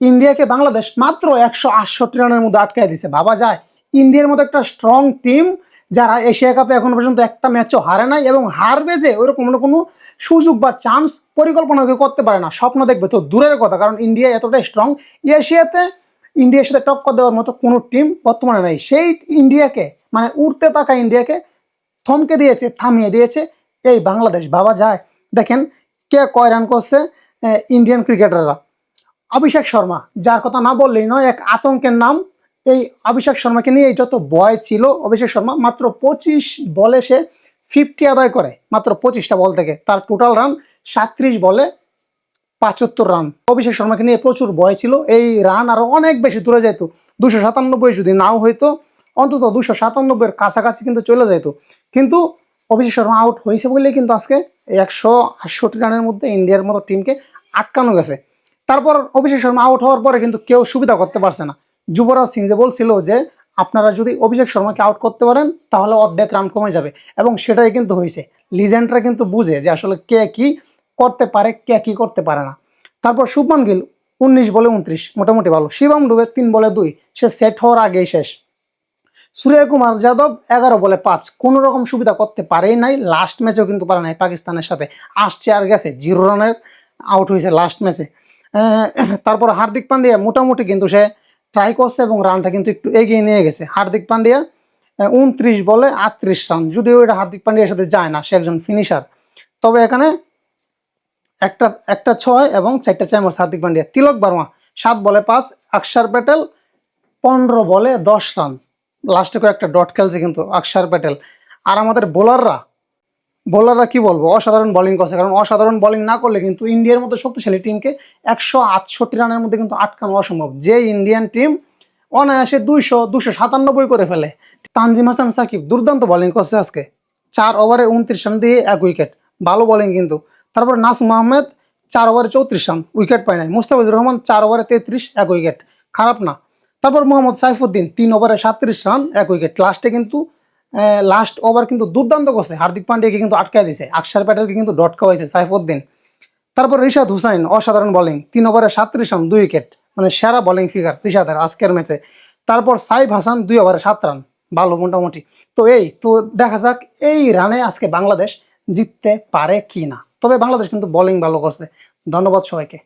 ইন্ডিয়াকে বাংলাদেশ মাত্র একশো আটষট্টি রানের মধ্যে আটকায় দিছে। ভাবা যায়, ইন্ডিয়ার মতো একটা স্ট্রং টিম যারা এশিয়া কাপে এখনও পর্যন্ত একটা ম্যাচও হারে নাই এবং হারবে যে ওইরকম কোনো সুযোগ বা চান্স পরিকল্পনা কেউ করতে পারে না। স্বপ্ন দেখবে তো দূরের কথা, কারণ ইন্ডিয়া এতটাই স্ট্রং এশিয়াতে ইন্ডিয়ার সাথে টক্কর দেওয়ার মতো কোনো টিম বর্তমানে নাই। সেই ইন্ডিয়াকে মানে উঠতে থাকা ইন্ডিয়াকে থমকে দিয়েছে, থামিয়ে দিয়েছে এই বাংলাদেশ। ভাবা যায়, দেখেন কে কয় রান করছে ইন্ডিয়ান ক্রিকেটাররা অভিষেক শর্মা, যার কথা না বললেই নয়, এক আতঙ্কের নাম। এই অভিষেক শর্মাকে নিয়ে যত বয় ছিল, অভিষেক শর্মা মাত্র পঁচিশ বলে সে ফিফটি আদায় করে, মাত্র পঁচিশটা বল থেকে। তার টোটাল রান সাঁত্রিশ বলে পাঁচাত্তর রান অভিষেক শর্মাকে নিয়ে প্রচুর বয় ছিল। এই রান আরও অনেক বেশি দূরে যেত দুশো সাতানব্বই যদি নাও হইতো, অন্তত দুশো সাতানব্বইয়ের কাছাকাছি কিন্তু চলে যেত কিন্তু অভিষেক শর্মা আউট হয়েছে বলেই কিন্তু আজকে একশো আটষট্টি রানের মধ্যে ইন্ডিয়ার মতো টিমকে আটকানো গেছে। তারপর অভিষেক শর্মা আউট হওয়ার পরে কিন্তু কেউ সুবিধা করতে পারছে না। যুবরাজ সিং যে বলছিল যে, আপনারা যদি অভিষেক শর্মাকে আউট করতে পারেন, তাহলে অর্ধেক রান কমে যাবে। এবং সেটাই কিন্তু হয়েছে। লিজেন্ডরা কিন্তু বুঝে যে আসলে কে কি করতে পারে, কে কি করতে পারে না। তারপর শুভমান গিল, উনিশ বলে উনত্রিশ, মোটামুটি ভালো। শিবম ডুবে তিন বলে দুই, সে সেট হওয়ার আগেই শেষ। সূর্যকুমার যাদব এগারো বলে পাঁচ, কোনো রকম সুবিধা করতে পারেই নাই। লাস্ট ম্যাচেও কিন্তু পারে নাই পাকিস্তানের সাথে। আসছে আর গেছে, জিরো রানের আউট হয়েছে লাস্ট ম্যাচে তারপর হার্দিক পান্ডিয়া মোটামুটি কিন্তু সে ট্রাই করছে এবং রানটা কিন্তু একটু এগিয়ে নিয়ে গেছে। হার্দিক পান্ডিয়া উনত্রিশ বলে আটত্রিশ রান যদিও এটা হার্দিক পান্ডিয়ার সাথে যায় না, সে একজন ফিনিশার তবে এখানে একটা একটা ছয় এবং চারটা চার মার্স হার্দিক পান্ডিয়া। তিলক বার্মা, সাত বলে পাঁচ আকসার প্যাটেল, পনেরো বলে দশ রান লাস্টে একটা ডট খেলছে কিন্তু আকসার প্যাটেল। আর আমাদের বোলাররা বোলাররা কি বলব? অসাধারণ বোলিং করছে। কারণ অসাধারণ বোলিং না করলে কিন্তু ইন্ডিয়ার মতো শক্তিশালী টিমকে একশো আটষট্টি রানের মধ্যে কিন্তু আটকানো অসম্ভব। যে ইন্ডিয়ান টিম অনায়াসে দুইশো দুশো সাতানব্বই করে ফেলে। তানজিম হাসান, সাকিব দুর্দান্ত বোলিং করছে আজকে। চার ওভারে উনত্রিশ রান দিয়ে এক উইকেট ভালো বোলিং কিন্তু। তারপর নাসুম আহমেদ চার ওভারে চৌত্রিশ রান উইকেট পায় নাই। মুস্তাফিজুর রহমান চার ওভারে তেত্রিশ, এক উইকেট খারাপ না। তারপর মোহাম্মদ সাইফুদ্দিন তিন ওভারে সাতত্রিশ রান, এক উইকেট লাস্টে কিন্তু লাস্ট ওভার কিন্তু দুর্দান্ত করছে। হার্দিক পান্ডিয়াকে কিন্তু আটকায় দিছে। আকসার প্যাটেলকে কিন্তু ডট খাওয়াইছে সাইফুদ্দিন। তারপর রিশাদ হুসাইন, অসাধারণ বোলিং তিন ওভারে সাতত্রিশ রান দুই উইকেট মানে সেরা বোলিং ফিগার রিশাদের আজকের ম্যাচে তারপর সাইফ হাসান, দুই ওভারে সাত রান ভালো মোটামুটি। তো এই, তো দেখা যাক এই রানে আজকে বাংলাদেশ জিততে পারে কি না তবে বাংলাদেশ কিন্তু বোলিং ভালো করছে। ধন্যবাদ সবাইকে।